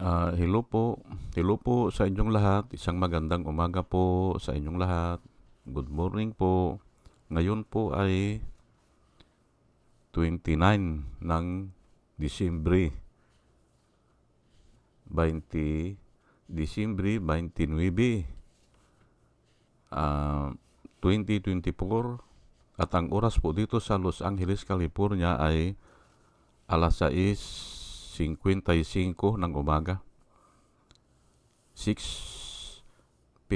Ah, hello po. Hello po sa inyong lahat. Isang magandang umaga po sa inyong lahat. Good morning po. Ngayon po ay 29 ng Disyembre 20 Disyembre 29 ah, 2024 at ang oras po dito sa Los Angeles, California ay alas 6.55 ng umaga. 6.55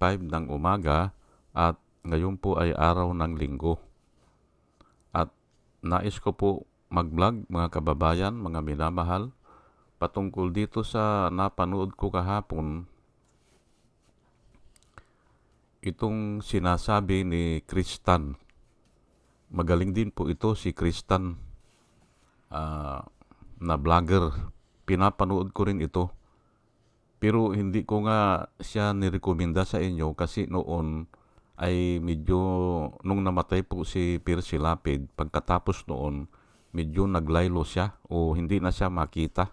ng umaga at ngayon po ay araw ng linggo. At nais ko po mag-vlog mga kababayan, mga minamahal, patungkol dito sa napanood ko kahapon itong sinasabi ni Kristan. Magaling din po ito si Kristan uh, na vlogger. Pinapanood ko rin ito. Pero hindi ko nga siya nirekomenda sa inyo kasi noon ay medyo nung namatay po si Percy Lapid, pagkatapos noon medyo naglaylo siya o hindi na siya makita.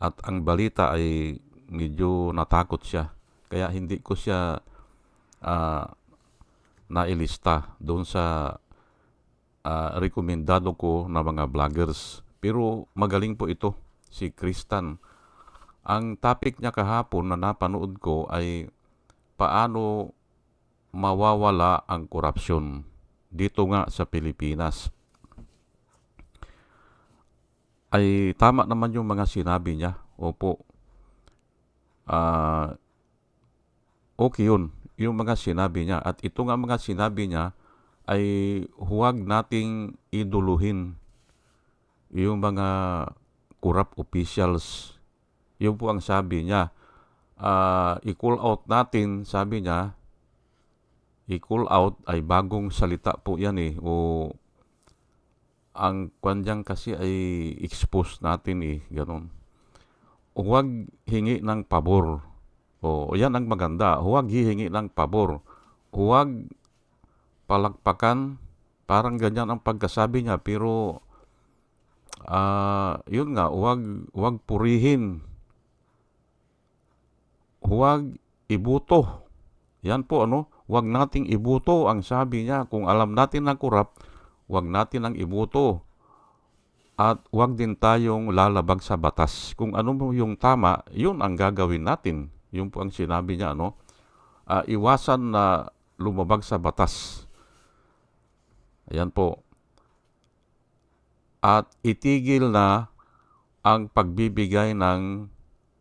At ang balita ay medyo natakot siya. Kaya hindi ko siya uh, nailista doon sa uh, rekomendado ko na mga vloggers. Pero magaling po ito, si Kristan. Ang topic niya kahapon na napanood ko ay paano mawawala ang korupsyon dito nga sa Pilipinas. Ay tama naman yung mga sinabi niya. Opo. Uh, okay yun yung mga sinabi niya. At ito nga mga sinabi niya ay huwag nating iduluhin yung mga corrupt officials. Yung po ang sabi niya. Uh, i-call out natin, sabi niya, i-call out ay bagong salita po yan eh. O ang kwanjang kasi ay expose natin eh, ganun. Huwag hingi ng pabor o yan ang maganda. Huwag hihingi ng pabor. Huwag palakpakan. Parang ganyan ang pagkasabi niya. Pero, uh, yun nga, huwag, huwag purihin. Huwag ibuto. Yan po, ano? Huwag nating ibuto ang sabi niya. Kung alam natin na kurap, huwag natin ang ibuto. At huwag din tayong lalabag sa batas. Kung ano mo yung tama, yun ang gagawin natin. Yung po ang sinabi niya, ano? Uh, iwasan na lumabag sa batas. Ayan po. At itigil na ang pagbibigay ng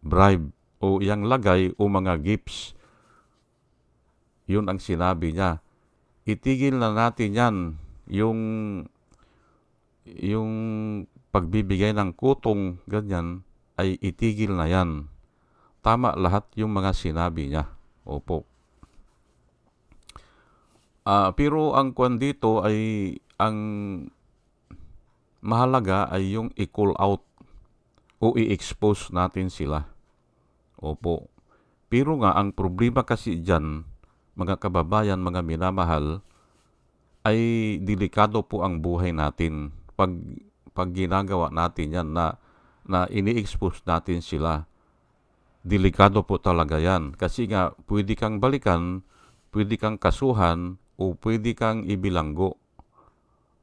bribe o iyang lagay o mga gifts. Yun ang sinabi niya. Itigil na natin yan yung yung pagbibigay ng kutong ganyan ay itigil na yan tama lahat yung mga sinabi niya. Opo. Uh, pero ang kwan dito ay ang mahalaga ay yung i-call out o i-expose natin sila. Opo. Pero nga ang problema kasi dyan, mga kababayan, mga minamahal, ay delikado po ang buhay natin pag pag ginagawa natin yan na na ini-expose natin sila delikado po talaga yan. Kasi nga, pwede kang balikan, pwede kang kasuhan, o pwede kang ibilanggo.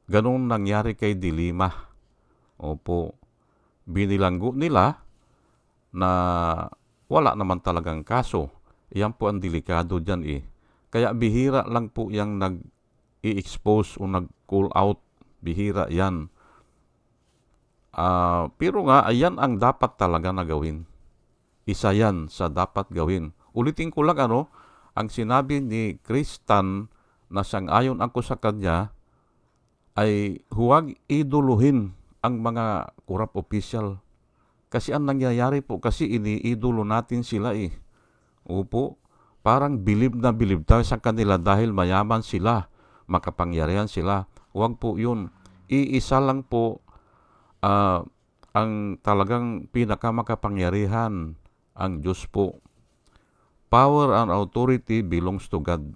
Ganun nangyari kay Dilima. Opo. Binilanggo nila na wala naman talagang kaso. Yan po ang delikado dyan eh. Kaya bihira lang po yung nag-i-expose o nag-call out. Bihira yan. Uh, pero nga, ayan ang dapat talaga na gawin. Isa yan sa dapat gawin. Ulitin ko lang ano, ang sinabi ni Kristan na sang-ayon ako sa kanya ay huwag iduluhin ang mga corrupt official. Kasi ang nangyayari po, kasi iniidolo natin sila eh. Opo, parang bilib na bilib tayo sa kanila dahil mayaman sila, makapangyarihan sila. Huwag po yun. Iisa lang po uh, ang talagang pinakamakapangyarihan ang Diyos po. Power and authority belongs to God.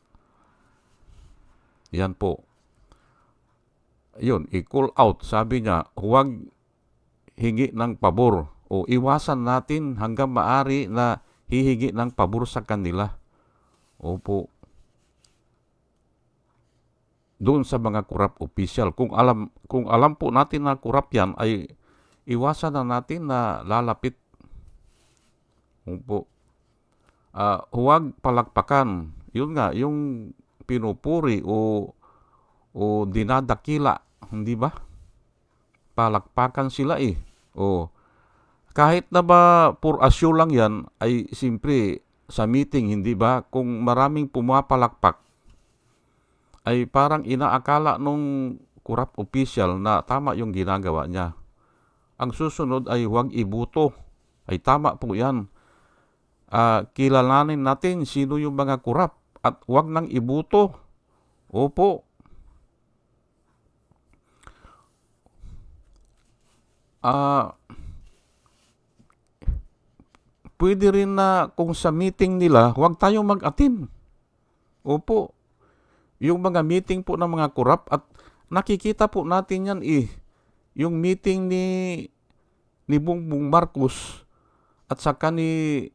Yan po. Yun, i-call out. Sabi niya, huwag hingi ng pabor o iwasan natin hanggang maari na hihingi ng pabor sa kanila. Opo. Doon sa mga corrupt official. Kung alam, kung alam po natin na corrupt yan, ay iwasan na natin na lalapit. Opo. Ah, huwag palakpakan. Yun nga, yung pinupuri o o dinadakila, hindi ba? Palakpakan sila eh. O kahit na ba for asyo lang yan, ay simpre sa meeting, hindi ba? Kung maraming pumapalakpak, ay parang inaakala nung corrupt official na tama yung ginagawa niya. Ang susunod ay huwag ibuto. Ay tama po yan. Ah, kilalanin natin sino yung mga corrupt at huwag nang ibuto. Opo. Ah, pwede rin na kung sa meeting nila, huwag tayong mag-attend. Opo. Yung mga meeting po ng mga korap at nakikita po natin yan eh. Yung meeting ni ni Bongbong Marcos at saka ni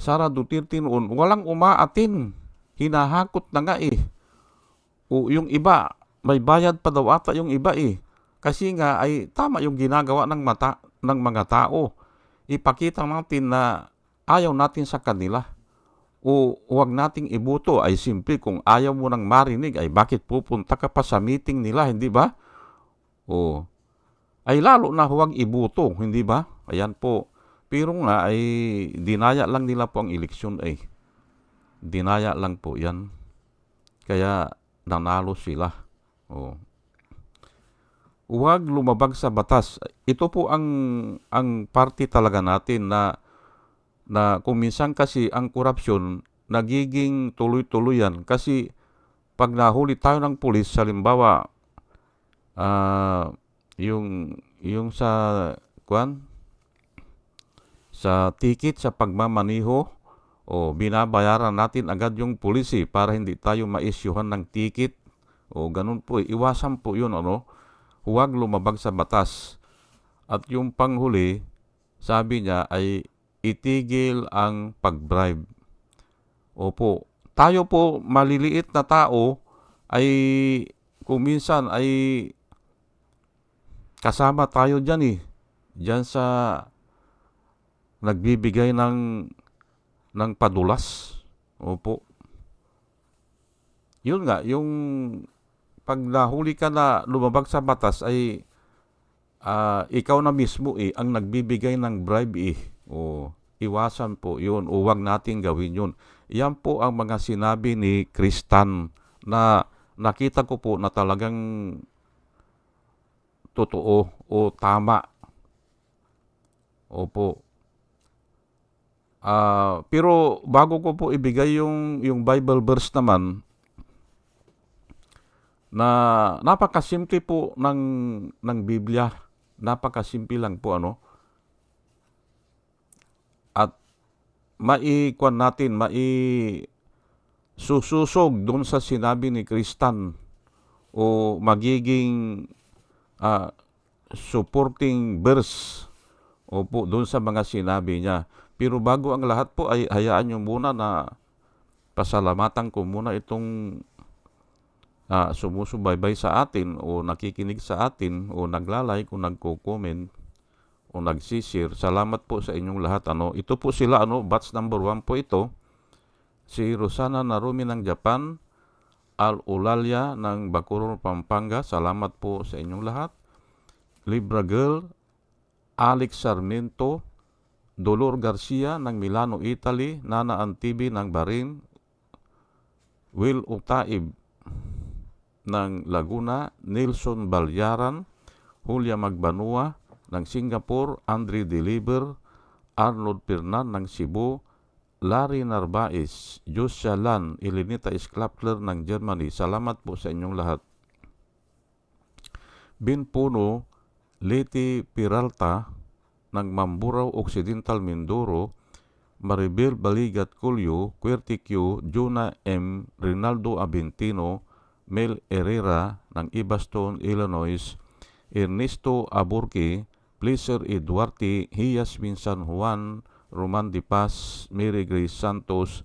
Sara Duterte noon, walang umaatin. Hinahakot na nga eh. O yung iba, may bayad pa daw ata yung iba eh. Kasi nga ay tama yung ginagawa ng mata ng mga tao. Ipakita natin na ayaw natin sa kanila. O huwag nating ibuto ay simple kung ayaw mo nang marinig ay bakit pupunta ka pa sa meeting nila, hindi ba? O ay lalo na huwag ibuto, hindi ba? Ayan po. Pero nga ay dinaya lang nila po ang eleksyon ay. Dinaya lang po yan. Kaya nanalo sila. O. Huwag lumabag sa batas. Ito po ang ang party talaga natin na na kung minsan kasi ang korupsyon nagiging tuloy-tuloyan. Kasi pag nahuli tayo ng pulis, halimbawa, ah yung, yung sa, kwan, sa ticket sa pagmamaniho, o binabayaran natin agad yung pulisi para hindi tayo maisyuhan ng ticket, o ganun po, iwasan po yun, ano, huwag lumabag sa batas. At yung panghuli, sabi niya ay itigil ang pag-bribe. Opo, tayo po maliliit na tao ay kung minsan ay kasama tayo dyan eh. Dyan sa nagbibigay ng ng padulas. Opo. Yun nga, yung pag nahuli ka na lumabag sa batas ay uh, ikaw na mismo eh ang nagbibigay ng bribe eh. O iwasan po yun o wag natin gawin yun. Yan po ang mga sinabi ni Kristan na nakita ko po na talagang totoo o tama. Opo. Uh, pero bago ko po ibigay yung, yung Bible verse naman, na napakasimple po ng, ng Biblia. Napakasimple lang po ano. At maikuan natin, mai sususog doon sa sinabi ni Kristan o magiging uh, supporting verse opo doon sa mga sinabi niya. Pero bago ang lahat po ay hayaan niyo muna na pasalamatan ko muna itong uh, sumusubaybay sa atin o nakikinig sa atin o naglalike o nagko-comment o nagsishare. Salamat po sa inyong lahat. Ano, ito po sila ano, batch number 1 po ito. Si Rosana Narumi ng Japan, Al Ulalia ng Bacoor, Pampanga. Salamat po sa inyong lahat. Libra Girl, Alex Sarmiento, Dolor Garcia ng Milano, Italy, Nana Antibi ng Barin, Will Utaib ng Laguna, Nelson Balyaran, Julia Magbanua ng Singapore, Andre Deliver, Arnold Pernan ng Cebu, Larry Narvaez, Josia Lan, Elenita Sklapler ng Germany. Salamat po sa inyong lahat. Bin Puno, Leti Piralta, ng Mamburao Occidental Mindoro, Maribel Baligat Culyo, Querti Juna M, Rinaldo Abentino, Mel Herrera ng Ibaston, Illinois, Ernesto Aburque Pleaser E. Duarte, Yasmin San Juan, Roman Di Paz, Mary Grace Santos,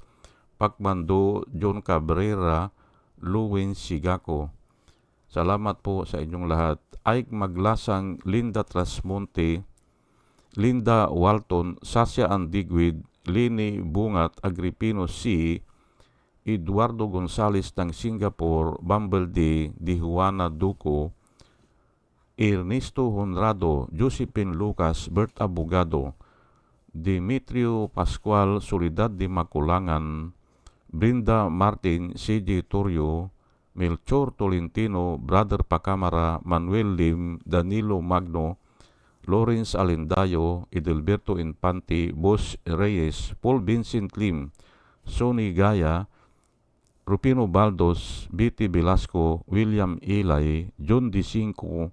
Pacmando, John Cabrera, Luwin Sigako. Salamat po sa inyong lahat. Ike Maglasang, Linda Trasmonte, Linda Walton, Sasha Andigwid, Lini Bungat, Agripino C., Eduardo Gonzales ng Singapore, Bumble D., Di Juana Duco, Ernesto Honrado, Josephine Lucas, Bert Abogado, Demetrio Pascual, Solidad de Maculangan, Brinda Martin, CJ Torrio, Melchor Tolentino, Brother Pacamara, Manuel Lim, Danilo Magno, Lawrence Alendayo, Edelberto Infante, Boss Reyes, Paul Vincent Lim, Sonny Gaya, Rupino Baldos, B.T. Velasco, William Ilay, John D. Cinco,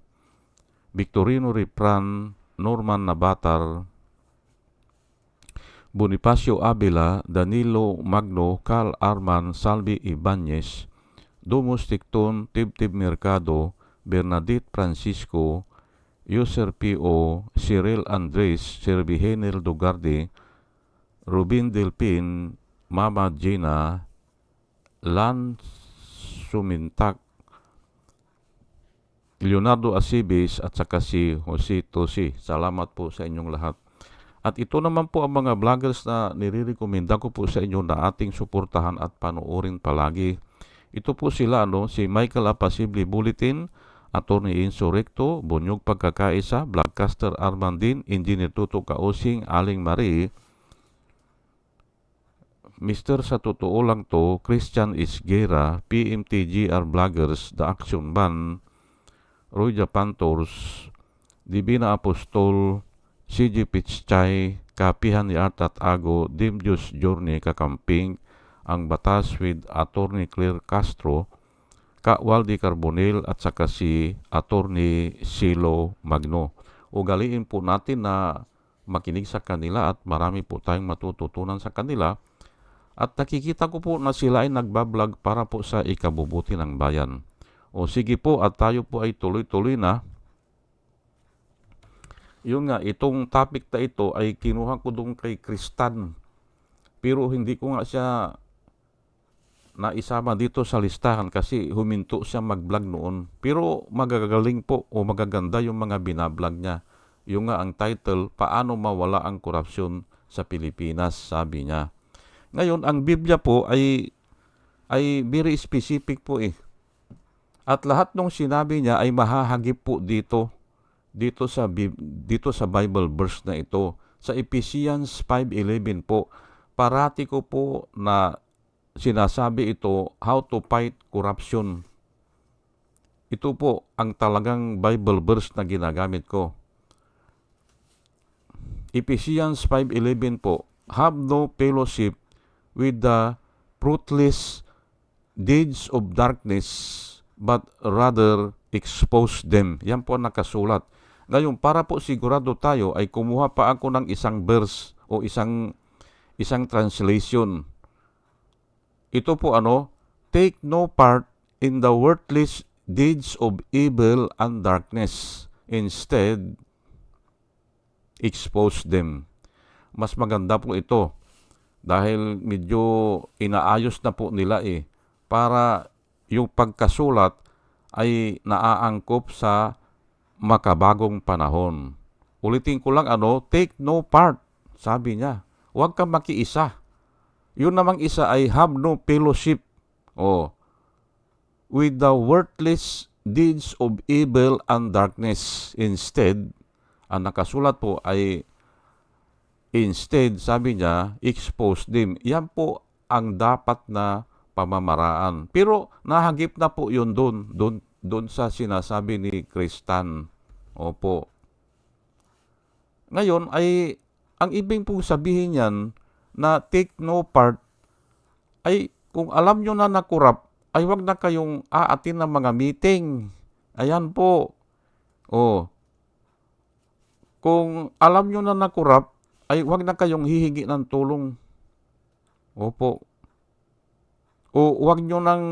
Victorino Ripran, Norman Nabatar, Bonifacio Abela, Danilo Magno, Carl Arman, Salvi Ibanez, Domus Ticton, Tibtib Mercado, Bernadette Francisco, User P.O., Cyril Andres, Servihenel Dugarde, Rubin Delpin, Mama Gina, Lan Sumintak, Leonardo Asibis at saka si Jose Tosi. Salamat po sa inyong lahat. At ito naman po ang mga vloggers na nirirekomenda ko po sa inyo na ating suportahan at panoorin palagi. Ito po sila, no, si Michael Apasible Bulletin, Attorney Insurrecto, Bunyog Pagkakaisa, Blackcaster Armandin, Engineer Tuto Kaosing, Aling Marie, Mr. Sa Totoo Lang To, Christian Isgera, PMTGR Vloggers, The Action Band, Roy Japantors, Divina Apostol, CG Pichchay, Kapihan ni Art at Ago, Dimjus Journey Kakamping, Ang Batas with Attorney Claire Castro, Ka Waldi Carbonel at saka si Attorney Silo Magno. Ugaliin po natin na makinig sa kanila at marami po tayong matututunan sa kanila at nakikita ko po na sila ay nagbablog para po sa ikabubuti ng bayan. O sige po at tayo po ay tuloy-tuloy na. Yung nga, itong topic na ito ay kinuha ko doon kay Kristan. Pero hindi ko nga siya naisama dito sa listahan kasi huminto siya mag-vlog noon. Pero magagaling po o magaganda yung mga binablog niya. Yung nga ang title, Paano Mawala ang Korupsyon sa Pilipinas, sabi niya. Ngayon, ang Biblia po ay ay very specific po eh. At lahat ng sinabi niya ay mahahagip po dito dito sa dito sa Bible verse na ito sa Ephesians 5:11 po. Parati ko po na sinasabi ito how to fight corruption. Ito po ang talagang Bible verse na ginagamit ko. Ephesians 5:11 po, have no fellowship with the fruitless deeds of darkness, but rather expose them. Yan po ang nakasulat. Ngayon, para po sigurado tayo, ay kumuha pa ako ng isang verse o isang isang translation. Ito po ano, take no part in the worthless deeds of evil and darkness. Instead, expose them. Mas maganda po ito dahil medyo inaayos na po nila eh para yung pagkasulat ay naaangkop sa makabagong panahon. Ulitin ko lang ano, take no part, sabi niya. Huwag kang makiisa. Yun namang isa ay have no fellowship. Oh, with the worthless deeds of evil and darkness. Instead, ang nakasulat po ay Instead, sabi niya, expose them. Yan po ang dapat na pamamaraan. Pero nahagip na po yun doon, doon, doon sa sinasabi ni Kristan. Opo. Ngayon ay, ang ibig pong sabihin niyan na take no part, ay kung alam nyo na nakurap, ay wag na kayong aatin ng mga meeting. Ayan po. O, kung alam nyo na nakurap, ay huwag na kayong hihingi ng tulong. Opo. O huwag nyo nang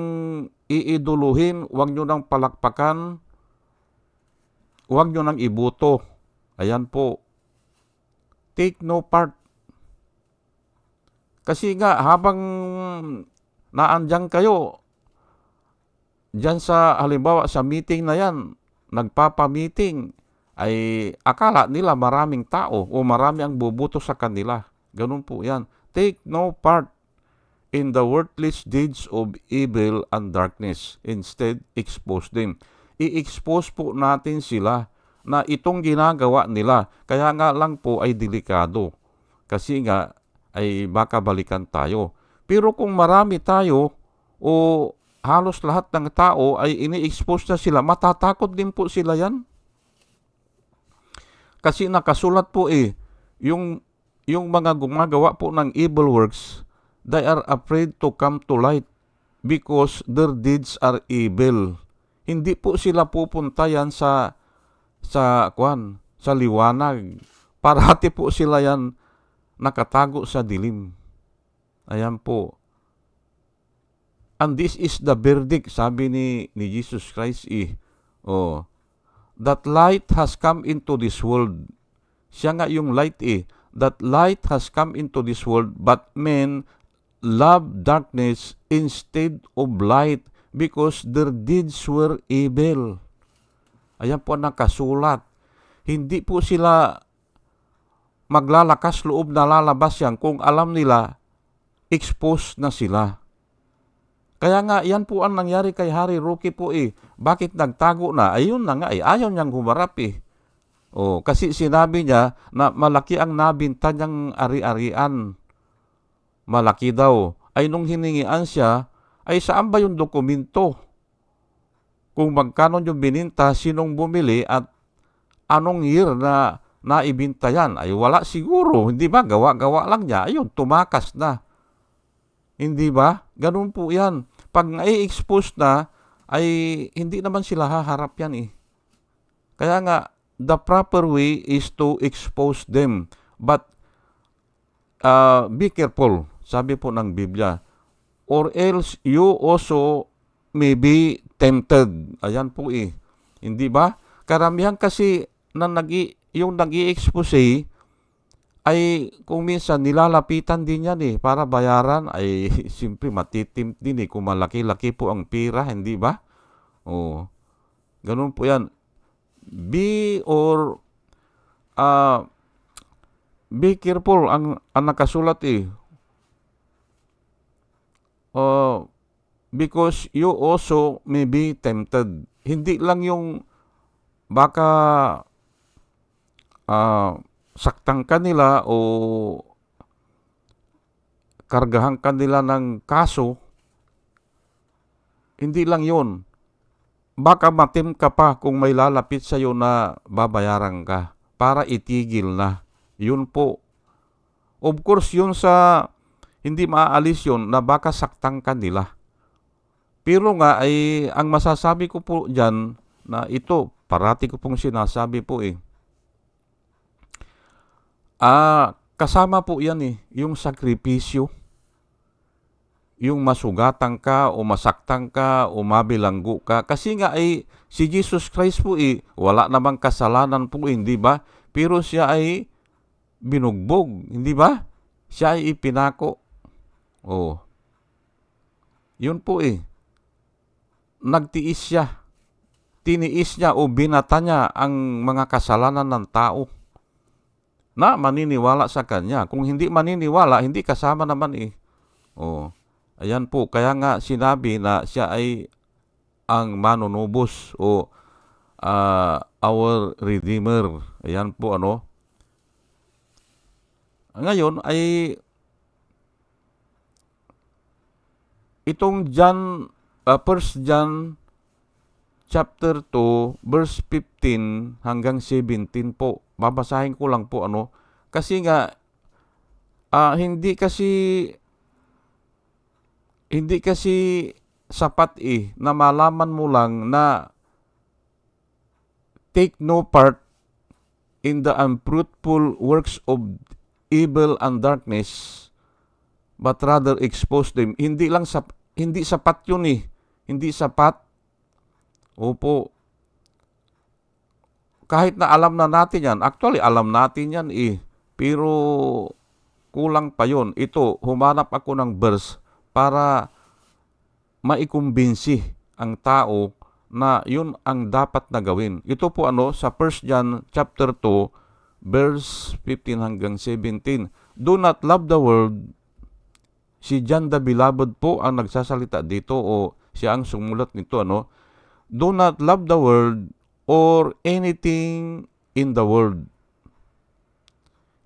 iiduluhin, huwag nyo nang palakpakan, huwag nyo nang ibuto. Ayan po. Take no part. Kasi nga, habang naandyan kayo, dyan sa, halimbawa, sa meeting na yan, nagpapa-meeting, ay akala nila maraming tao o marami ang bubuto sa kanila. Ganun po yan. Take no part in the worthless deeds of evil and darkness. Instead, expose them. I-expose po natin sila na itong ginagawa nila. Kaya nga lang po ay delikado. Kasi nga ay baka balikan tayo. Pero kung marami tayo o halos lahat ng tao ay ini-expose na sila, matatakot din po sila yan. Kasi nakasulat po eh, yung, yung mga gumagawa po ng evil works, they are afraid to come to light because their deeds are evil. Hindi po sila pupunta yan sa sa kwan, sa liwanag. Parati po sila yan nakatago sa dilim. Ayan po. And this is the verdict, sabi ni, ni Jesus Christ eh. Oh, that light has come into this world. Siya nga yung light eh. That light has come into this world, but men love darkness instead of light because their deeds were evil. Ayan po nakasulat. Hindi po sila maglalakas loob na lalabas yan kung alam nila exposed na sila. Kaya nga, yan po ang nangyari kay Harry Roque po eh. Bakit nagtago na? Ayun na nga eh. Ayaw niyang humarap eh. Oh, kasi sinabi niya na malaki ang nabinta niyang ari-arian. Malaki daw. Ay nung hiningian siya, ay saan ba yung dokumento? Kung magkano yung bininta, sinong bumili at anong year na naibinta yan? Ay wala siguro. Hindi ba? Gawa-gawa lang niya. Ayun, tumakas na. Hindi ba? Ganun po yan. Pag na-expose na, ay hindi naman sila haharap yan eh. Kaya nga, the proper way is to expose them. But, uh, be careful, sabi po ng Biblia. Or else you also may be tempted. Ayan po eh. Hindi ba? Karamihan kasi na nag yung nag expose ay kung minsan nilalapitan din yan eh para bayaran ay simpre matitim din eh kung malaki-laki po ang pira, hindi ba? Oh. Ganun po yan. Be or uh, be careful ang, ang nakasulat eh. Uh, because you also may be tempted. Hindi lang yung baka uh, saktan ka nila o kargahan ka nila ng kaso, hindi lang yon. Baka matim ka pa kung may lalapit sa iyo na babayaran ka para itigil na. Yun po. Of course, yun sa hindi maaalis yun na baka saktan ka nila. Pero nga ay ang masasabi ko po dyan na ito, parati ko pong sinasabi po eh, Ah, kasama po 'yan eh, yung sakripisyo. Yung masugatan ka o masaktan ka o mabilanggo ka. Kasi nga ay si Jesus Christ po eh, wala namang kasalanan po, hindi ba? Pero siya ay binugbog, hindi ba? Siya ay ipinako. Oh. Yun po eh. Nagtiis siya. Tiniis niya o binata niya ang mga kasalanan ng tao na maniniwala sa kanya. Kung hindi maniniwala, hindi kasama naman eh. Oh. Ayan po, kaya nga sinabi na siya ay ang manunubos o uh, our Redeemer. Ayan po ano. Ngayon ay itong John, uh, 1 John chapter 2 verse 15 hanggang 17 po. Babasahin ko lang po ano kasi nga uh, hindi kasi hindi kasi sapat eh na malaman mo lang na take no part in the unfruitful works of evil and darkness but rather expose them. Hindi lang sa hindi sapat 'yun eh. Hindi sapat Opo. Kahit na alam na natin yan, actually alam natin yan eh, pero kulang pa yon. Ito, humanap ako ng verse para maikumbinsi ang tao na yun ang dapat na gawin. Ito po ano sa 1 John chapter 2 verse 15 hanggang 17. Do not love the world. Si John the Beloved po ang nagsasalita dito o siya ang sumulat nito ano. Do not love the world or anything in the world.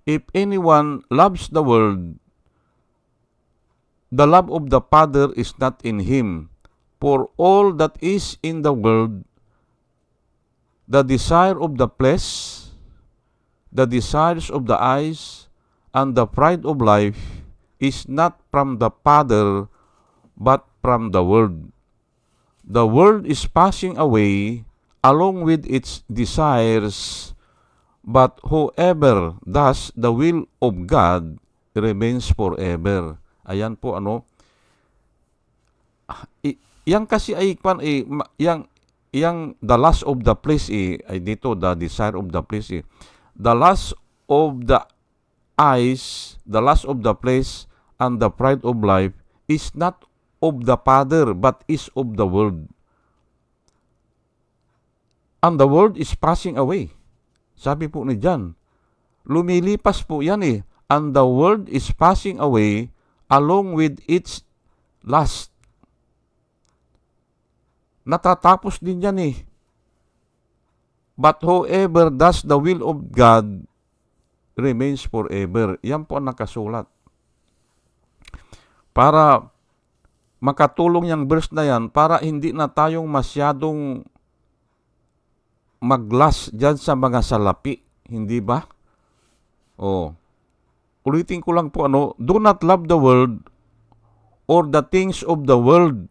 If anyone loves the world, the love of the Father is not in him. For all that is in the world, the desire of the flesh, the desires of the eyes, and the pride of life is not from the Father, but from the world. The world is passing away along with its desires, but whoever does the will of God remains forever. Ayan po ano. I, yang kasi ay kwan eh, yang yang the last of the place eh, ay dito the desire of the place eh. The last of the eyes, the last of the place and the pride of life is not of the Father but is of the world. And the world is passing away. Sabi po ni John, lumilipas po yan eh. And the world is passing away along with its lust. Natatapos din yan eh. But whoever does the will of God remains forever. Yan po ang nakasulat. Para makatulong yung verse na yan, para hindi na tayong masyadong maglas dyan sa mga salapi. Hindi ba? Oh. Ulitin ko lang po ano, do not love the world or the things of the world.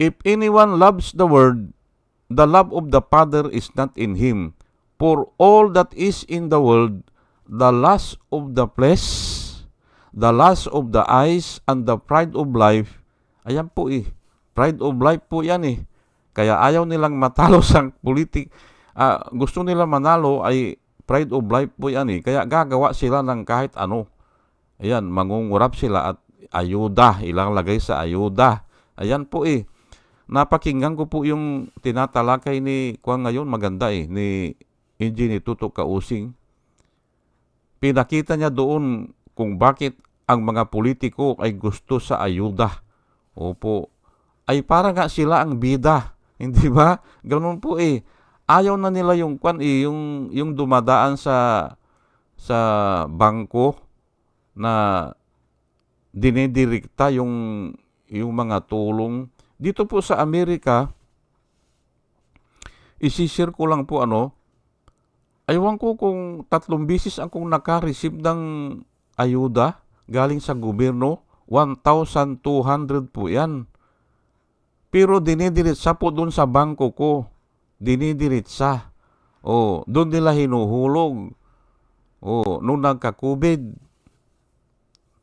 If anyone loves the world, the love of the Father is not in him. For all that is in the world, the lust of the flesh, the lust of the eyes, and the pride of life, ayan po eh, pride of life po yan eh. Kaya ayaw nilang matalo sa politik. Uh, gusto nila manalo ay pride of life po yan eh. Kaya gagawa sila ng kahit ano. Ayan, mangungurap sila at ayuda, ilang lagay sa ayuda. Ayan po eh. Napakinggan ko po yung tinatalakay ni Kuang ngayon, maganda eh, ni Engineer Tuto Kausing. Pinakita niya doon kung bakit ang mga politiko ay gusto sa ayuda. Opo. Ay para nga sila ang bida. Hindi ba? Ganun po eh. Ayaw na nila yung kwan eh, yung yung dumadaan sa sa bangko na dinidirekta yung yung mga tulong dito po sa Amerika isishare ko lang po ano aywan ko kung tatlong bisis akong naka-receive ng ayuda galing sa gobyerno 1,200 po yan pero dinidiritsa po doon sa bangko ko. Dinidiritsa. O, doon nila hinuhulog. O, nung nagka-COVID,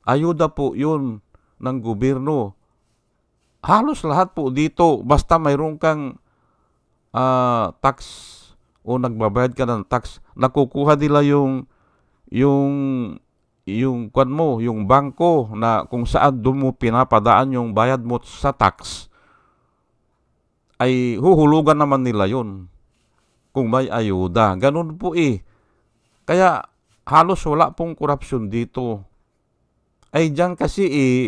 ayuda po yun ng gobyerno. Halos lahat po dito, basta mayroon kang uh, tax o nagbabayad ka ng tax, nakukuha nila yung yung yung kwan mo, yung bangko na kung saan doon mo pinapadaan yung bayad mo sa tax ay huhulugan naman nila yon kung may ayuda. Ganun po eh. Kaya halos wala pong korupsyon dito. Ay diyan kasi eh,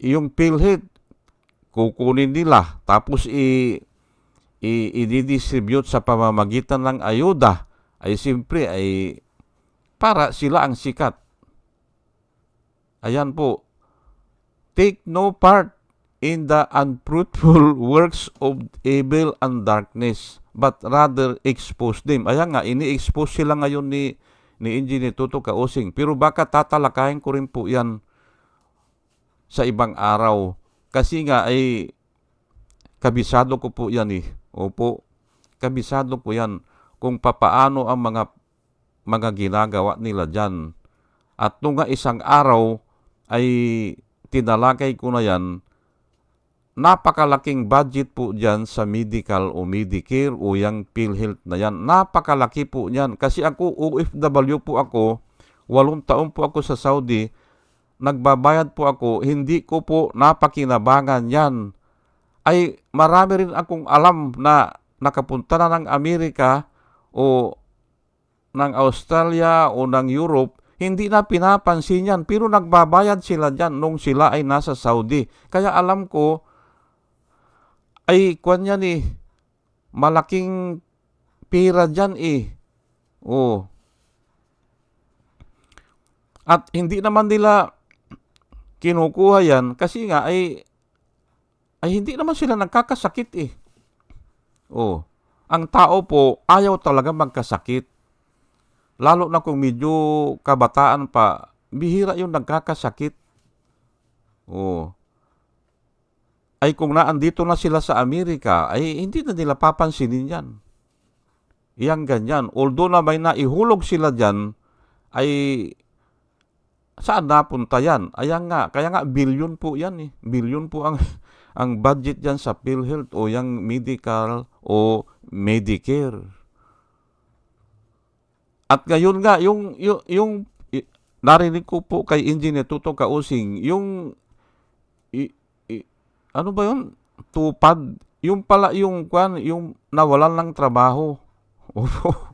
yung PhilHealth, kukunin nila. Tapos i, i, i-distribute sa pamamagitan ng ayuda. Ay siyempre ay para sila ang sikat. Ayan po. Take no part in the unfruitful works of evil and darkness, but rather expose them. Ayan nga, ini-expose sila ngayon ni, ni Engineer Tuto Kausing. Pero baka tatalakayin ko rin po yan sa ibang araw. Kasi nga ay kabisado ko po yan eh. Opo, kabisado ko yan kung papaano ang mga mga ginagawa nila dyan. At nung nga isang araw ay tinalakay ko na yan napakalaking budget po dyan sa medical o Medicare o yung PhilHealth na yan. Napakalaki po yan. Kasi ako, OFW po ako, walong taon po ako sa Saudi, nagbabayad po ako, hindi ko po napakinabangan yan. Ay marami rin akong alam na nakapunta na ng Amerika o ng Australia o ng Europe, hindi na pinapansin yan. Pero nagbabayad sila dyan nung sila ay nasa Saudi. Kaya alam ko, ay kwan yan eh, malaking pira dyan eh. Oh. At hindi naman nila kinukuha yan kasi nga ay ay hindi naman sila nagkakasakit eh. Oh. Ang tao po ayaw talaga magkasakit. Lalo na kung medyo kabataan pa, bihira yung nagkakasakit. Oh. Ay kung naandito na sila sa Amerika, ay hindi na nila papansinin yan. Iyang ganyan. Although na may naihulog sila dyan, ay saan napunta yan? Ayan nga, kaya nga billion po yan eh. Billion po ang ang budget dyan sa PhilHealth o yung medical o Medicare. At ngayon nga, yung, yung, yung narinig ko po kay Engineer Tuto Kausing, yung, ano ba yun? Tupad. Yung pala, yung, kwan, yung nawalan ng trabaho.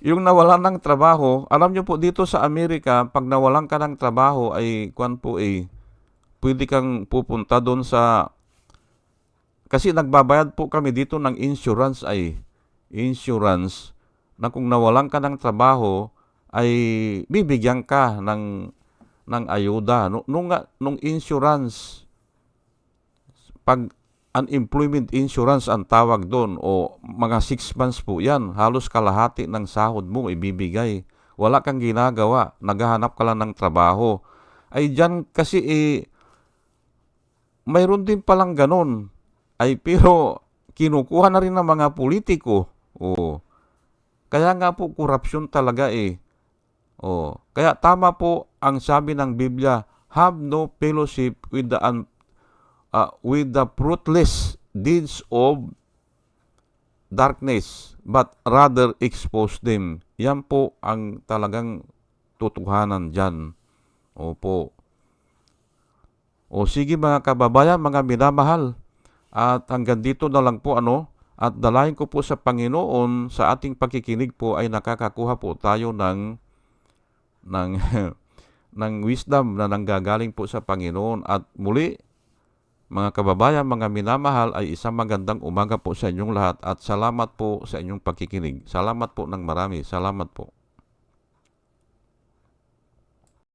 Yung nawalan ng trabaho, alam nyo po dito sa Amerika, pag nawalan ka ng trabaho ay kwan po eh, pwede kang pupunta doon sa kasi nagbabayad po kami dito ng insurance ay insurance na kung nawalan ka ng trabaho ay bibigyan ka ng ng ayuda nung nung, nung insurance pag unemployment insurance ang tawag doon o mga 6 months po yan halos kalahati ng sahod mo ibibigay wala kang ginagawa naghahanap ka lang ng trabaho ay diyan kasi eh, mayroon din palang ganon. Ay pero kinukuha na rin ng mga politiko. Oo. Kaya nga po korupsyon talaga eh. Oo. Kaya tama po ang sabi ng Biblia, have no fellowship with the un, uh, with the fruitless deeds of darkness, but rather expose them. Yan po ang talagang tutuhanan dyan. Opo. O sige mga kababayan, mga minamahal. At hanggang dito na lang po ano, at dalahin ko po sa Panginoon sa ating pakikinig po ay nakakakuha po tayo ng ng ng wisdom na nanggagaling po sa Panginoon at muli mga kababayan, mga minamahal ay isang magandang umaga po sa inyong lahat at salamat po sa inyong pakikinig. Salamat po ng marami. Salamat po.